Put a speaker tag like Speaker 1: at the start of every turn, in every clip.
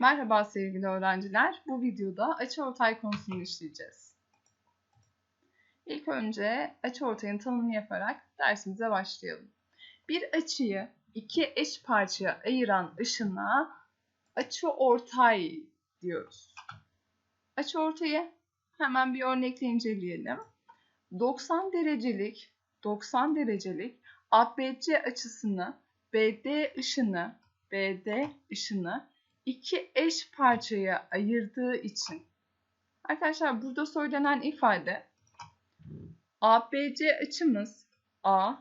Speaker 1: Merhaba sevgili öğrenciler. Bu videoda açıortay konusunu işleyeceğiz. İlk önce açıortayın tanımını yaparak dersimize başlayalım. Bir açıyı iki eş parçaya ayıran ışına açıortay diyoruz. Açıortayı hemen bir örnekle inceleyelim. 90 derecelik 90 derecelik ABC açısını BD ışını BD ışını iki eş parçaya ayırdığı için arkadaşlar burada söylenen ifade ABC açımız A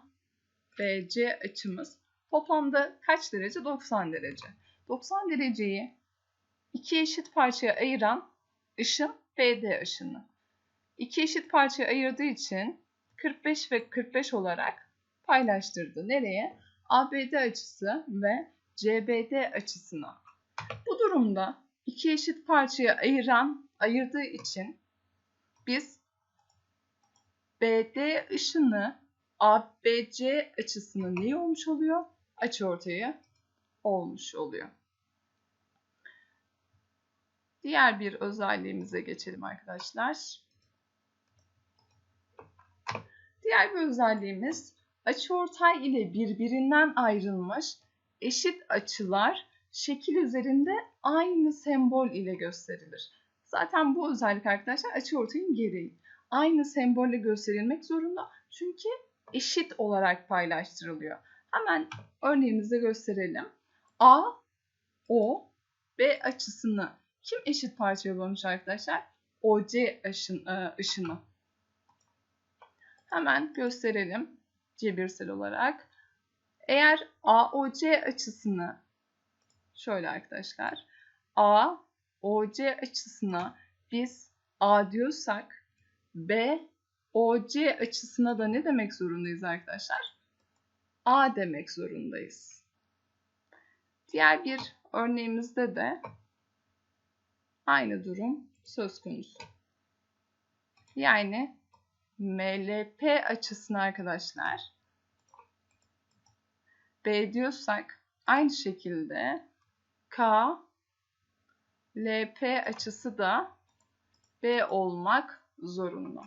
Speaker 1: BC açımız toplamda kaç derece? 90 derece. 90 dereceyi iki eşit parçaya ayıran ışın BD ışını. İki eşit parçaya ayırdığı için 45 ve 45 olarak paylaştırdı. Nereye? ABD açısı ve CBD açısına. Durumda iki eşit parçaya ayıran, ayırdığı için biz BD ışını ABC açısının neyi olmuş oluyor? Açıortayı olmuş oluyor. Diğer bir özelliğimize geçelim arkadaşlar. Diğer bir özelliğimiz açıortay ile birbirinden ayrılmış eşit açılar şekil üzerinde aynı sembol ile gösterilir. Zaten bu özellik arkadaşlar açıortayın gereği. Aynı sembolle gösterilmek zorunda çünkü eşit olarak paylaştırılıyor. Hemen örneğimizde gösterelim. A, O, B açısını kim eşit parçaya bölmüş arkadaşlar? OC e, ışını. Hemen gösterelim cebirsel olarak. Eğer AOC açısını şöyle arkadaşlar. A, OC açısına biz A diyorsak B, OC açısına da ne demek zorundayız arkadaşlar? A demek zorundayız. Diğer bir örneğimizde de aynı durum söz konusu. Yani MLP açısına arkadaşlar B diyorsak aynı şekilde K LP açısı da B olmak zorunda.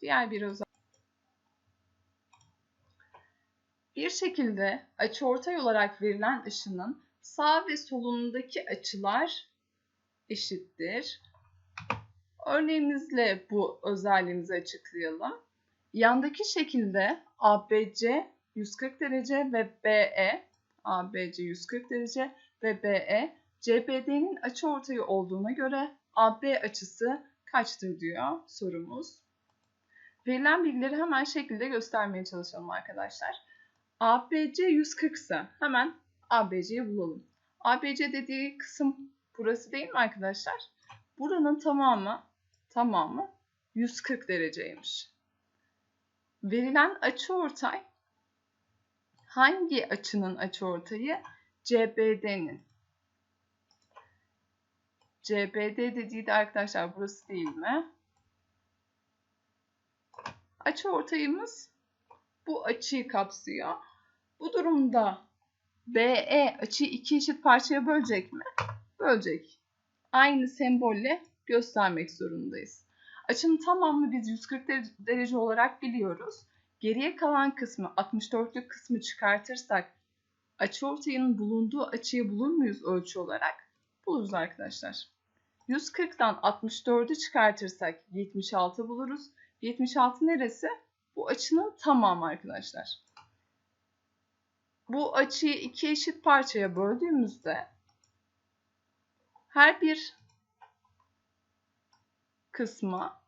Speaker 1: Diğer bir özellik. Bir şekilde açıortay olarak verilen ışının sağ ve solundaki açılar eşittir. Örneğimizle bu özelliğimizi açıklayalım. Yandaki şekilde ABC 140 derece ve BE ABC 140 derece ve BE CBD'nin açıortayı olduğuna göre AB açısı kaçtır diyor sorumuz. Verilen bilgileri hemen şekilde göstermeye çalışalım arkadaşlar. ABC 140 ise hemen ABC'yi bulalım. ABC dediği kısım burası değil mi arkadaşlar? Buranın tamamı tamamı 140 dereceymiş. Verilen açıortay hangi açının açıortayı? CBD'nin. CBD dediği de arkadaşlar burası değil mi? Açıortayımız bu açıyı kapsıyor. Bu durumda BE açıyı iki eşit parçaya bölecek mi? Bölecek. Aynı sembolle göstermek zorundayız. Açının tamamını biz 140 derece olarak biliyoruz. Geriye kalan kısmı 64'lük kısmı çıkartırsak açıortayın bulunduğu açıyı bulur muyuz ölçü olarak? Buluruz arkadaşlar. 140'dan 64'ü çıkartırsak 76 buluruz. 76 neresi? Bu açının tamamı arkadaşlar. Bu açıyı iki eşit parçaya böldüğümüzde her bir kısma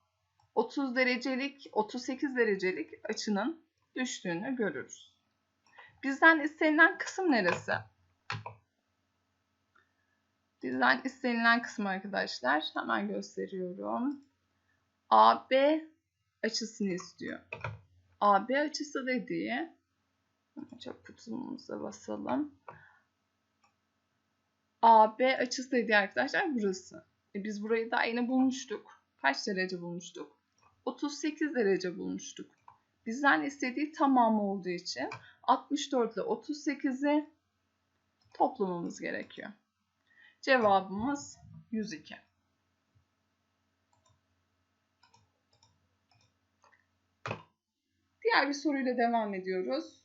Speaker 1: 30 derecelik, 38 derecelik açının düştüğünü görürüz. Bizden istenilen kısım neresi? Bizden istenilen kısım arkadaşlar hemen gösteriyorum. AB açısını istiyor. AB açısı dediği çok kutumumuza basalım. AB açısı dediği arkadaşlar burası. E biz burayı daha yeni bulmuştuk. Kaç derece bulmuştuk? 38 derece bulmuştuk. bizden istediği tamamı olduğu için 64 ile 38'i toplamamız gerekiyor. Cevabımız 102. Diğer bir soruyla devam ediyoruz.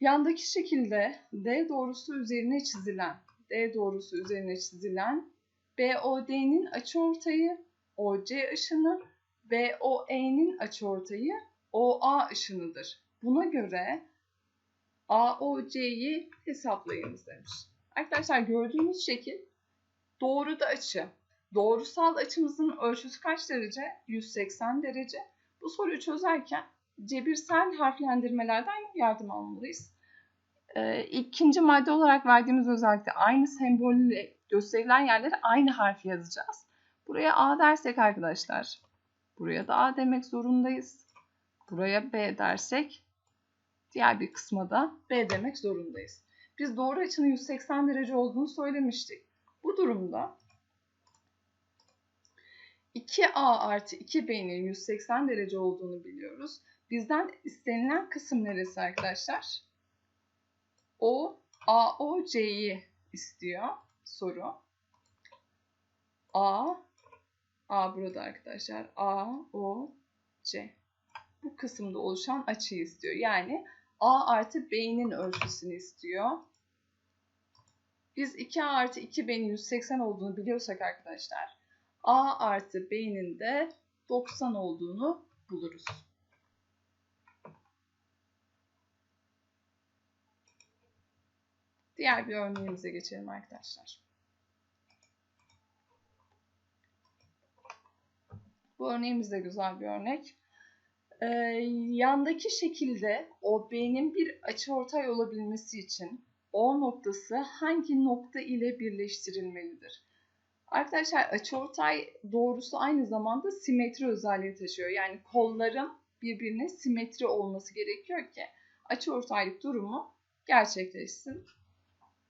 Speaker 1: Yandaki şekilde D doğrusu üzerine çizilen D doğrusu üzerine çizilen BOD'nin açıortayı OC ışını BOE'nin açıortayı OA ışınıdır. Buna göre AOC'yi hesaplayınız demiş. Arkadaşlar gördüğünüz şekil doğru da açı. Doğrusal açımızın ölçüsü kaç derece? 180 derece. Bu soruyu çözerken cebirsel harflendirmelerden yardım almalıyız. Ee, ikinci madde olarak verdiğimiz özellikle aynı sembolle gösterilen yerlere aynı harfi yazacağız. Buraya A dersek arkadaşlar, buraya da A demek zorundayız. Buraya B dersek, diğer bir kısma da B demek zorundayız. Biz doğru açının 180 derece olduğunu söylemiştik. Bu durumda 2A artı 2B'nin 180 derece olduğunu biliyoruz. Bizden istenilen kısım neresi arkadaşlar? O, AOC'yi istiyor soru. A, A burada arkadaşlar. A, O, C. Bu kısımda oluşan açıyı istiyor. Yani A artı B'nin ölçüsünü istiyor. Biz 2A artı 2B'nin 180 olduğunu biliyorsak arkadaşlar A artı B'nin de 90 olduğunu buluruz. Diğer bir örneğimize geçelim arkadaşlar. Bu örneğimiz de güzel bir örnek. Ee, yandaki şekilde OB'nin bir açıortay olabilmesi için O noktası hangi nokta ile birleştirilmelidir? Arkadaşlar açıortay doğrusu aynı zamanda simetri özelliği taşıyor. Yani kolların birbirine simetri olması gerekiyor ki açıortaylık durumu gerçekleşsin.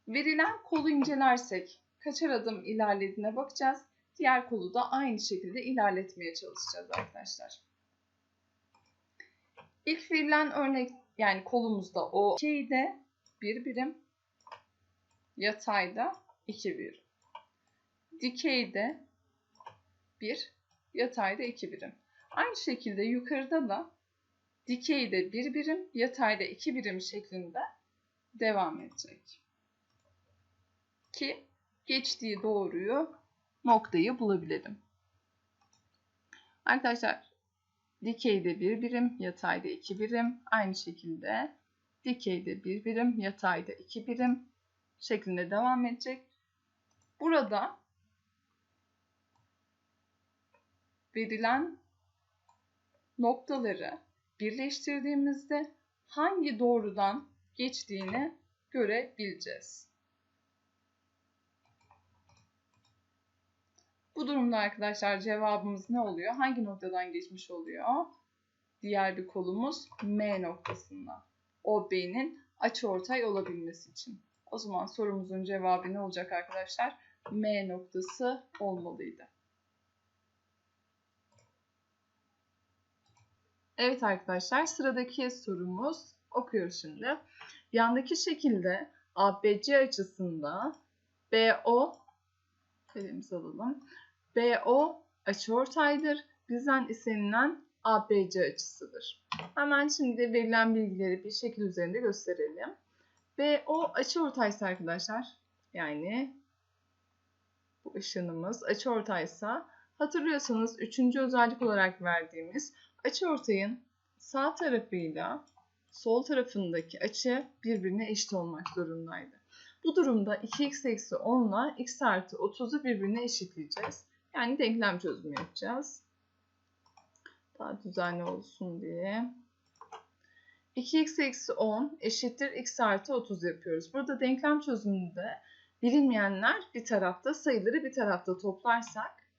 Speaker 1: Verilen kolu incelersek kaçar adım ilerlediğine bakacağız. Diğer kolu da aynı şekilde ilerletmeye çalışacağız arkadaşlar. İlk verilen örnek yani kolumuzda o şeyde bir birim, yatayda iki birim. Dikeyde bir, yatayda iki birim. Aynı şekilde yukarıda da dikeyde bir birim, yatayda iki birim şeklinde devam edecek. Ki geçtiği doğruyu noktayı bulabilelim. Arkadaşlar dikeyde bir birim, yatayda iki birim. Aynı şekilde dikeyde bir birim, yatayda iki birim şeklinde devam edecek. Burada verilen noktaları birleştirdiğimizde hangi doğrudan geçtiğini görebileceğiz. Bu durumda arkadaşlar cevabımız ne oluyor? Hangi noktadan geçmiş oluyor? Diğer bir kolumuz M noktasından. O B'nin açıortay olabilmesi için. O zaman sorumuzun cevabı ne olacak arkadaşlar? M noktası olmalıydı. Evet arkadaşlar sıradaki sorumuz okuyoruz şimdi. Yandaki şekilde ABC açısında BO kalemizi alalım. BO açıortaydır. Bizden istenilen ABC açısıdır. Hemen şimdi verilen bilgileri bir şekil üzerinde gösterelim. BO açıortaysa arkadaşlar yani bu ışınımız açıortaysa hatırlıyorsanız üçüncü özellik olarak verdiğimiz açıortayın sağ tarafıyla sol tarafındaki açı birbirine eşit olmak zorundaydı. Bu durumda 2x eksi 10 ile x artı 30'u birbirine eşitleyeceğiz. Yani denklem çözümü yapacağız. Daha düzenli olsun diye. 2x eksi 10 eşittir x artı 30 yapıyoruz. Burada denklem çözümünde bilinmeyenler bir tarafta, sayıları bir tarafta toplarsak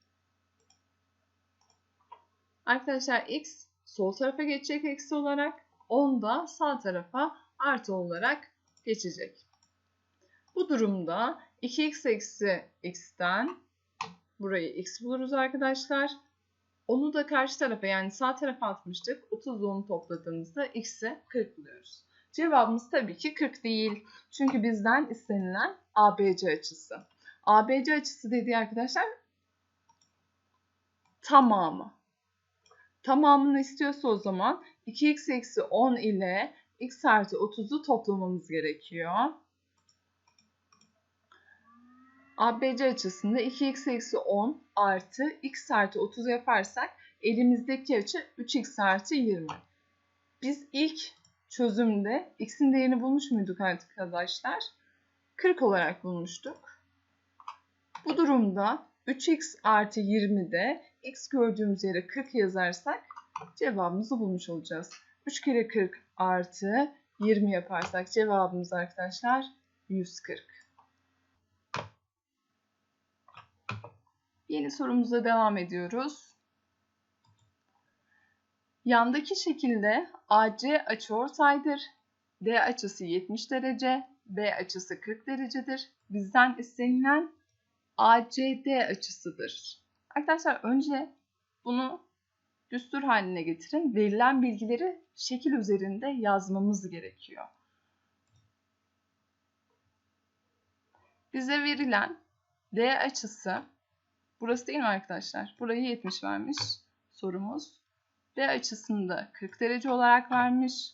Speaker 1: arkadaşlar x sol tarafa geçecek eksi olarak 10 da sağ tarafa artı olarak geçecek. Bu durumda 2x eksi x'ten burayı x buluruz arkadaşlar. Onu da karşı tarafa yani sağ tarafa atmıştık. 30 ile 10'u topladığımızda x'i 40 buluyoruz. Cevabımız tabii ki 40 değil. Çünkü bizden istenilen ABC açısı. ABC açısı dediği arkadaşlar tamamı. Tamamını istiyorsa o zaman 2x eksi 10 ile x artı 30'u toplamamız gerekiyor. ABC açısında 2x eksi 10 artı x artı 30 yaparsak elimizdeki açı 3x artı 20. Biz ilk çözümde x'in değerini bulmuş muyduk arkadaşlar? 40 olarak bulmuştuk. Bu durumda 3x artı 20'de x gördüğümüz yere 40 yazarsak cevabımızı bulmuş olacağız. 3 kere 40 artı 20 yaparsak cevabımız arkadaşlar 140. Yeni sorumuza devam ediyoruz. Yandaki şekilde AC açıortaydır. D açısı 70 derece, B açısı 40 derecedir. Bizden istenilen ACD açısıdır. Arkadaşlar önce bunu düstur haline getirin. Verilen bilgileri şekil üzerinde yazmamız gerekiyor. Bize verilen D açısı burası değil mi arkadaşlar? Burayı 70 vermiş sorumuz. B açısında 40 derece olarak vermiş.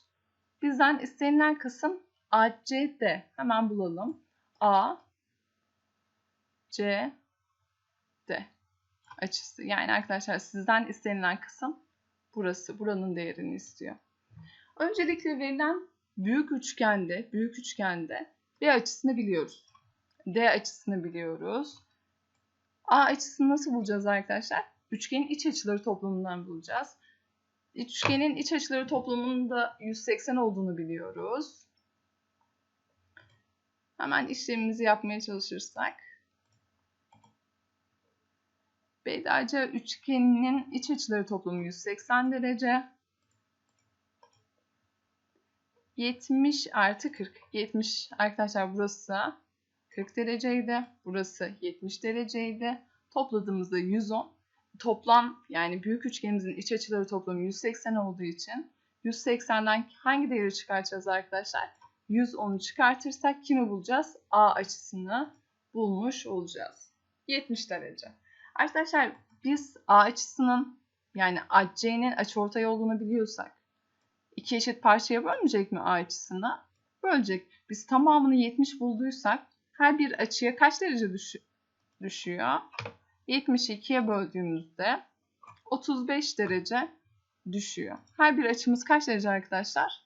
Speaker 1: Bizden istenilen kısım ACD. Hemen bulalım. A C D açısı. Yani arkadaşlar sizden istenilen kısım burası. Buranın değerini istiyor. Öncelikle verilen büyük üçgende, büyük üçgende B açısını biliyoruz. D açısını biliyoruz. A açısını nasıl bulacağız arkadaşlar? Üçgenin iç açıları toplamından bulacağız. Üçgenin iç açıları toplamının da 180 olduğunu biliyoruz. Hemen işlemimizi yapmaya çalışırsak. BDC üçgeninin iç açıları toplamı 180 derece. 70 artı 40. 70 arkadaşlar burası 40 dereceydi. Burası 70 dereceydi. Topladığımızda 110. Toplam yani büyük üçgenimizin iç açıları toplamı 180 olduğu için 180'den hangi değeri çıkartacağız arkadaşlar? 110'u çıkartırsak kimi bulacağız? A açısını bulmuş olacağız. 70 derece. Arkadaşlar biz A açısının yani AC'nin açıortay olduğunu biliyorsak iki eşit parçaya bölmeyecek mi A açısını? Bölecek. Biz tamamını 70 bulduysak her bir açıya kaç derece düş düşüyor? 72'ye böldüğümüzde 35 derece düşüyor. Her bir açımız kaç derece arkadaşlar?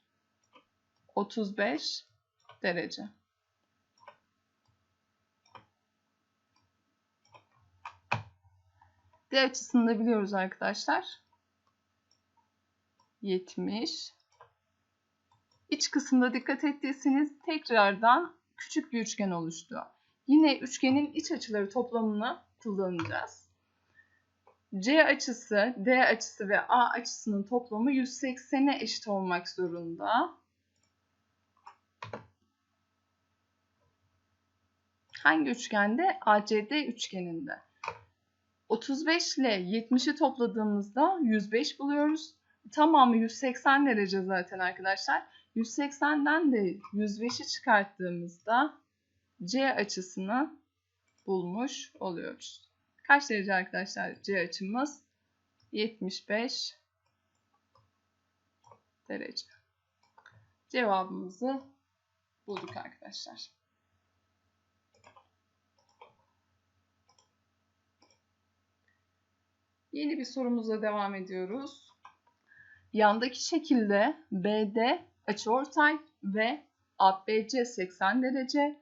Speaker 1: 35 derece. D açısını da biliyoruz arkadaşlar. 70. İç kısımda dikkat ettiyseniz tekrardan küçük bir üçgen oluştu. Yine üçgenin iç açıları toplamını kullanacağız. C açısı, D açısı ve A açısının toplamı 180'e eşit olmak zorunda. Hangi üçgende? ACD üçgeninde. 35 ile 70'i topladığımızda 105 buluyoruz. Tamamı 180 derece zaten arkadaşlar. 180'den de 105'i çıkarttığımızda C açısını bulmuş oluyoruz. Kaç derece arkadaşlar C açımız? 75 derece. Cevabımızı bulduk arkadaşlar. Yeni bir sorumuzla devam ediyoruz. Yandaki şekilde BD açıortay ve ABC 80 derece.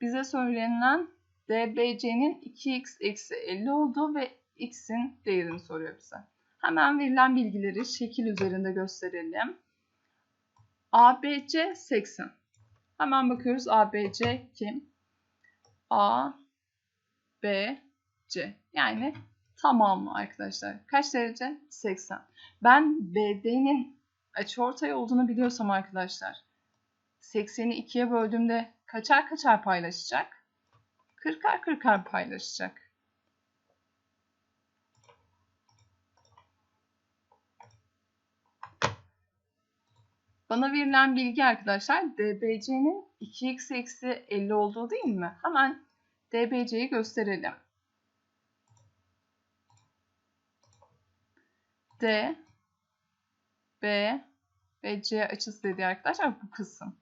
Speaker 1: Bize söylenilen DBC'nin 2x eksi 50 olduğu ve x'in değerini soruyor bize. Hemen verilen bilgileri şekil üzerinde gösterelim. ABC 80. Hemen bakıyoruz ABC kim? A, B, C. Yani tamamı arkadaşlar. Kaç derece? 80. Ben BD'nin açıortay olduğunu biliyorsam arkadaşlar 80'i 2'ye böldüğümde kaçar kaçar paylaşacak? 40'ar 40'ar paylaşacak. Bana verilen bilgi arkadaşlar DBC'nin 2x eksi 50 olduğu değil mi? Hemen DBC'yi gösterelim. D B ve C açısı dediği arkadaşlar bu kısım.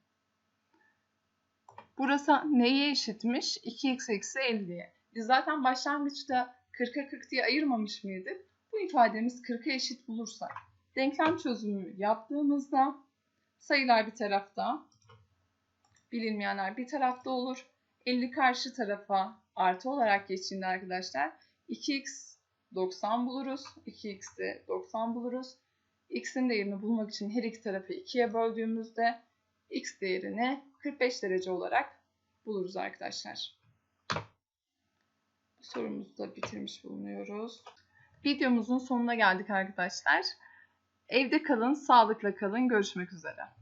Speaker 1: Burası neye eşitmiş? 2x eksi 50'ye. Biz zaten başlangıçta 40'a 40 diye ayırmamış mıydık? Bu ifademiz 40'a eşit bulursak denklem çözümü yaptığımızda sayılar bir tarafta, bilinmeyenler bir tarafta olur. 50 karşı tarafa artı olarak geçtiğinde arkadaşlar 2x 90 buluruz. 2x'i 90 buluruz. X'in değerini bulmak için her iki tarafı 2'ye böldüğümüzde x değerini 45 derece olarak buluruz arkadaşlar. Sorumuzu da bitirmiş bulunuyoruz. Videomuzun sonuna geldik arkadaşlar. Evde kalın, sağlıkla kalın. Görüşmek üzere.